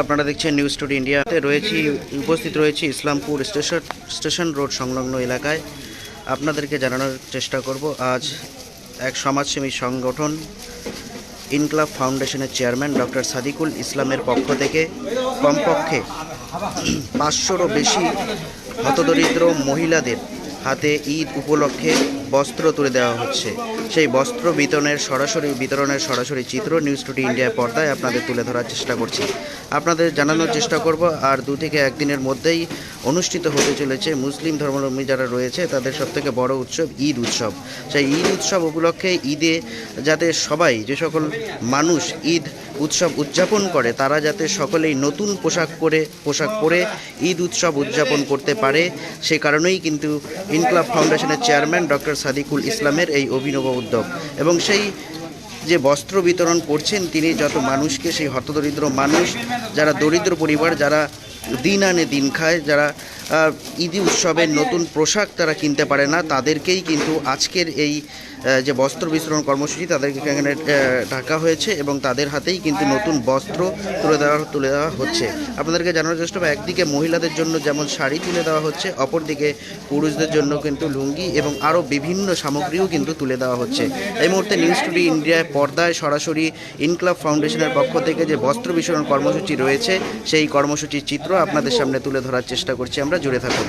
আপনারা দেখছেন news today ইন্ডিয়াতে রয়েছি, উপস্থিত রয়েছি ইসলামপুর স্টেশন স্টেশন রোড সংলগ্ন এলাকায়। আপনাদেরকে জানানোর চেষ্টা করব, আজ এক সমাজসেবী সংগঠন, ইনকলাব ফাউন্ডেশনের চেয়ারম্যান ডক্টর সাদিকুল ইসলামের পক্ষ থেকে কমপক্ষে পাঁচশোরও বেশি হতদরিদ্র মহিলাদের হাতে ঈদ উপলক্ষে বস্ত্র তুলে দেওয়া হচ্ছে। সেই বস্ত্র বিতরণের সরাসরি বিতরণের সরাসরি চিত্র নিউজ টুডে ইন্ডিয়া পর্দায় আপনাদের তুলে ধরার চেষ্টা করছি। আপনাদের জানানোর চেষ্টা করব, আর দু থেকে একদিনের মধ্যেই অনুষ্ঠিত হতে চলেছে মুসলিম ধর্মাবলম্বী যারা রয়েছে, তাদের সবথেকে বড় উৎসব ঈদ উৎসব। সেই ঈদ উৎসব উপলক্ষে ঈদে যাতে সবাই, যে সকল মানুষ ঈদ উৎসব উদযাপন করে, তারা যাতে সকলেই নতুন পোশাক পরে পোশাক পরে ঈদ উৎসব উদযাপন করতে পারে, সে কারণেই কিন্তু ইনকলাব ফাউন্ডেশনের চেয়ারম্যান ডক্টর সাদিকুল ইসলামের এই অভিনব উদ্যোগ। এবং সেই যে বস্ত্র বিতরণ করছেন, তিনি যত মানুষকে, সেই হতদরিদ্র মানুষ, যারা দরিদ্র পরিবার, যারা দিন আনে দিন খায়, যারা ঈদ উৎসবের নতুন পোশাক তারা কিনতে পারে না, তাদেরকেই কিন্তু আজকের এই যে বস্ত্র বিতরণ কর্মসূচি তাদেরকে এখানে ঢাকা হয়েছে এবং তাদের হাতেই কিন্তু নতুন বস্ত্র তুলে দেওয়া তুলে দেওয়া হচ্ছে। আপনাদেরকে জানানোর চেষ্টা করব, একদিকে মহিলাদের জন্য যেমন শাড়ি তুলে দেওয়া হচ্ছে অপরদিকে পুরুষদের জন্য কিন্তু লুঙ্গি এবং আরও বিভিন্ন সামগ্রীও কিন্তু তুলে দেওয়া হচ্ছে। এই মুহূর্তে নিউজ টুডি ইন্ডিয়ায় পর্দায় সরাসরি ইনক্লাব ফাউন্ডেশনের পক্ষ থেকে যে বস্ত্র বিতরণ কর্মসূচি রয়েছে সেই কর্মসূচির চিত্র আপনাদের সামনে তুলে ধরার চেষ্টা করছি আমরা জুড়ে থাকুন।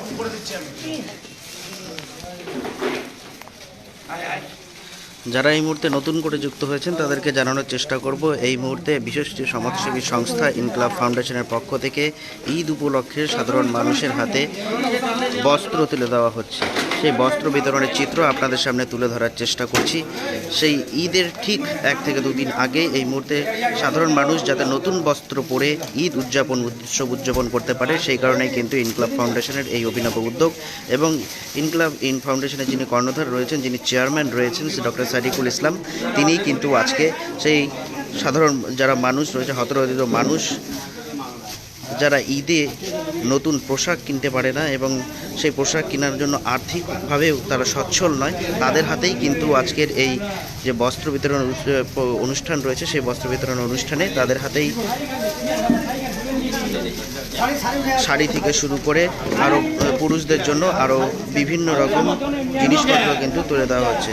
ফোন করে দিচ্ছি আমি আয় আয়। যারা এই মুহূর্তে নতুন করে যুক্ত হয়েছেন, তাদেরকে জানানোর চেষ্টা করব। এই মুহূর্তে বিশেষ যে সমাজসেবী সংস্থা ইনকলাব ফাউন্ডেশনের পক্ষ থেকে ঈদ উপলক্ষে সাধারণ মানুষের হাতে বস্ত্র তুলে দেওয়া হচ্ছে। সেই বস্ত্র বিতরণের চিত্র আপনাদের সামনে তুলে ধরার চেষ্টা করছি। সেই ঈদের ঠিক এক থেকে দুদিন আগে এই মুহূর্তে সাধারণ মানুষ যাতে নতুন বস্ত্র পরে ঈদ উদযাপন, উৎসব উদযাপন করতে পারে, সেই কারণেই কিন্তু ইনকলাব ফাউন্ডেশনের এই অভিনব উদ্যোগ এবং ইনকলাব ইন ফাউন্ডেশনের যিনি কর্ণধার রয়েছেন, যিনি চেয়ারম্যান রয়েছেন ডক্টর সাদিকুল ইসলাম, তিনিই কিন্তু আজকে সেই সাধারণ যারা মানুষ রয়েছে, হতদরিদ্র মানুষ যারা ঈদে নতুন পোশাক কিনতে পারে না এবং সেই পোশাক কেনার জন্য আর্থিকভাবেও তারা সচ্ছল নয়, তাদের হাতেই কিন্তু আজকের এই যে বস্ত্র বিতরণ, অনুষ্ঠান রয়েছে, সেই বস্ত্র বিতরণ অনুষ্ঠানে তাদের হাতেই শাড়ি থেকে শুরু করে আরও পুরুষদের জন্য আরও বিভিন্ন রকম জিনিসপত্র কিন্তু তুলে দেওয়া হচ্ছে।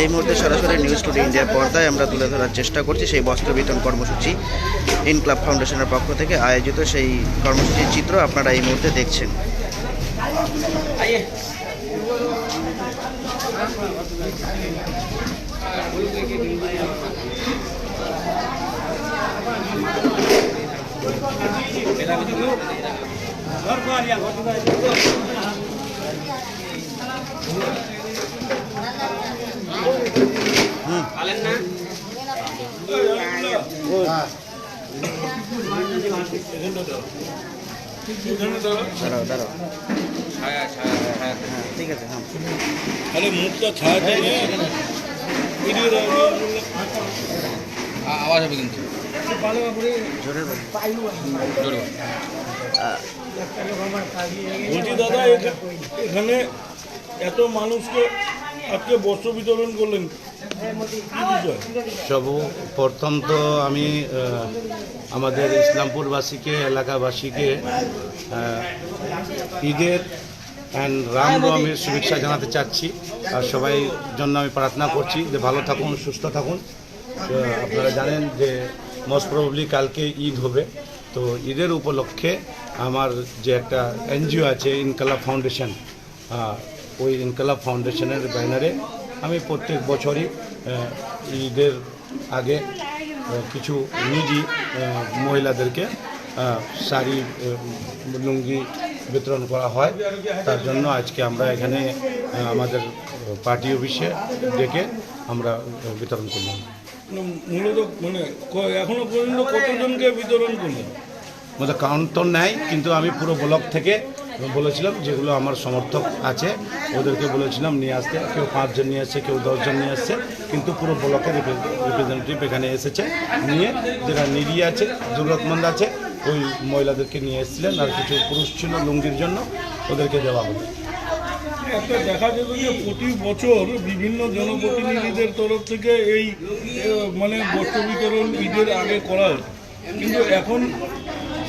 এই মুহূর্তে সরাসরি নিউজ টুডে ইন্ডিয়ার পর্দায় আমরা তুলে ধরার চেষ্টা করছি সেই বস্ত্র বিতরণ কর্মসূচি ইনক্লাব ফাউন্ডেশনের পক্ষ থেকে আয়োজিত সেই কর্মসূচির চিত্র আপনারা এই মুহূর্তে দেখছেন। দাঁড়াও দাঁড়াও হ্যাঁ ঠিক আছে হ্যাঁ আরে মুখটা ছায়াতে নে ভিডিও আওয়াজ হবে কিন্তু। বলছি, দাদা এখানে এত মানুষকে আজকে বস্ত্র বিতরণ করলেন। সর্বপ্রথম তো আমি আমাদের ইসলামপুরবাসীকে, এলাকাবাসীকে ঈদের অ্যান্ড রাম রমের শুভেচ্ছা জানাতে চাচ্ছি। আর সবাই জন্য আমি প্রার্থনা করছি যে ভালো থাকুন, সুস্থ থাকুন। আপনারা জানেন যে মোস্ট প্রবলি কালকে ঈদ হবে। তো ঈদের উপলক্ষে আমার যে একটা এনজিও আছে ইনকালা ফাউন্ডেশন ওই ইনকালাব ফাউন্ডেশনের ব্যানারে আমি প্রত্যেক বছরই ঈদের আগে কিছু নিজি মহিলাদেরকে শাড়ি লুঙ্গি বিতরণ করা হয়। তার জন্য আজকে আমরা এখানে আমাদের পার্টি অফিসে ডেকে আমরা বিতরণ করলাম। মূলত মানে এখনও পর্যন্ত কতজনকে বিতরণ করলেন কাউন্ট তো নেয় কিন্তু আমি পুরো ব্লক থেকে বলেছিলাম যেগুলো আমার সমর্থক আছে ওদেরকে বলেছিলাম নিয়ে আসতে। কেউ পাঁচজন নিয়ে আসছে কেউ দশজন নিয়ে আসছে কিন্তু পুরো ব্লকের রিপ্রেজেন্টেটিভ এখানে এসেছে। নিয়ে যারা নিডি আছে জরুরতমন্দ আছে ওই মহিলাদেরকে নিয়ে এসেছিলেন আর কিছু পুরুষ ছিল লুঙ্গির জন্য ওদেরকে দেওয়া হবে একটা দেখা যেত যে প্রতি বছর বিভিন্ন জনপ্রতিনিধিদের তরফ থেকে এই মানে বস্ত্র বিতরণ ঈদের আগে করা কিন্তু এখন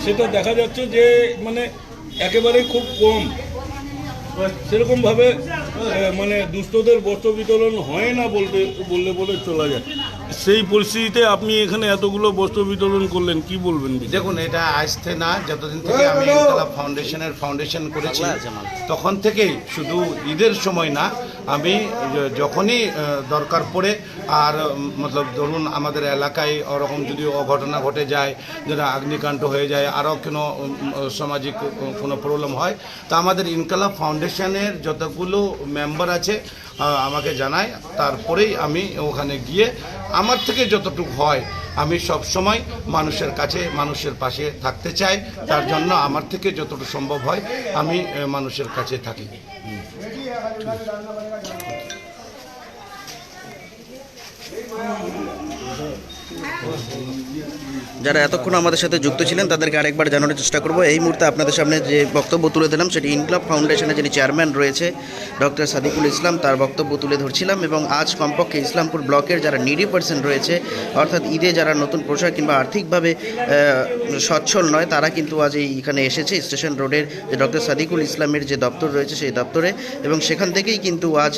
সেটা দেখা যাচ্ছে যে মানে একেবারে খুব কম। সেরকমভাবে মানে দুস্থদের বস্ত্র বিতরণ হয় না বলতে, বললে বলে চলা যায়। সেই পরিস্থিতিতে আপনি এখানে এতগুলো বস্ত্র বিতরণ করলেন কি বলবেন দেখুন এটা আসতে না যতদিন থেকে আমি ইনকলাব ফাউন্ডেশনের ফাউন্ডেশন করেছি তখন থেকেই শুধু ঈদের সময় না আমি যখনই দরকার পড়ে আর মতলব ধরুন আমাদের এলাকায় ওরকম যদি অঘটনা ঘটে যায় যেটা অগ্নিকাণ্ড হয়ে যায় আরও কোনো সামাজিক কোনো প্রবলেম হয় তা আমাদের ইনকলাব ফাউন্ডেশনের যতগুলো মেম্বার আছে আমাকে জানায় তারপরেই আমি ওখানে গিয়ে আমার থেকে যতটুকু হয়, আমি সব সময় মানুষের কাছে, মানুষের পাশে থাকতে চাই। তার জন্য আমার থেকে যতটুকু সম্ভব হয়, আমি মানুষের কাছে থাকি। যারা এতক্ষণ আমাদের সাথে যুক্ত ছিলেন, তাদেরকে আরেকবার জানানোর চেষ্টা করব। এই মুহূর্তে আপনাদের সামনে যে বক্তব্য তুলে দিলাম, সেটি ইনকলাব ফাউন্ডেশনের যিনি চেয়ারম্যান রয়েছে ডক্টর সাদিকুল ইসলাম, তার বক্তব্য তুলে ধরছিলাম এবং আজ কমপক্ষে ইসলামপুর ব্লকের যারা নিডি পার্সন রয়েছে, অর্থাৎ ঈদে যারা নতুন পোশাক কিংবা আর্থিকভাবে সচ্ছল নয়, তারা কিন্তু আজ এই এখানে এসেছে, স্টেশন রোডের যে ডক্টর সাদিকুল ইসলামের যে দপ্তর রয়েছে সেই দপ্তরে এবং সেখান থেকেই কিন্তু আজ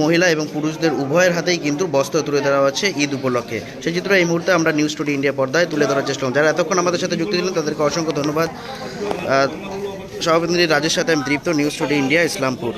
মহিলা এবং পুরুষদের উভয়ের হাতেই কিন্তু বস্ত্র তুলে দেওয়া হচ্ছে ঈদ উপলক্ষে। সেই চিত্র এই মুহূর্তে আমরা নিউজ টুডে ইন্ডিয়া পর্দায় তুলে ধরার চেষ্টা করলাম যারা এতক্ষণ আমাদের সাথে যুক্ত ছিলেন, তাদেরকে অসংখ্য ধন্যবাদ। সভাপতি রাজের সাথে আমি Dipto news today India Islampur.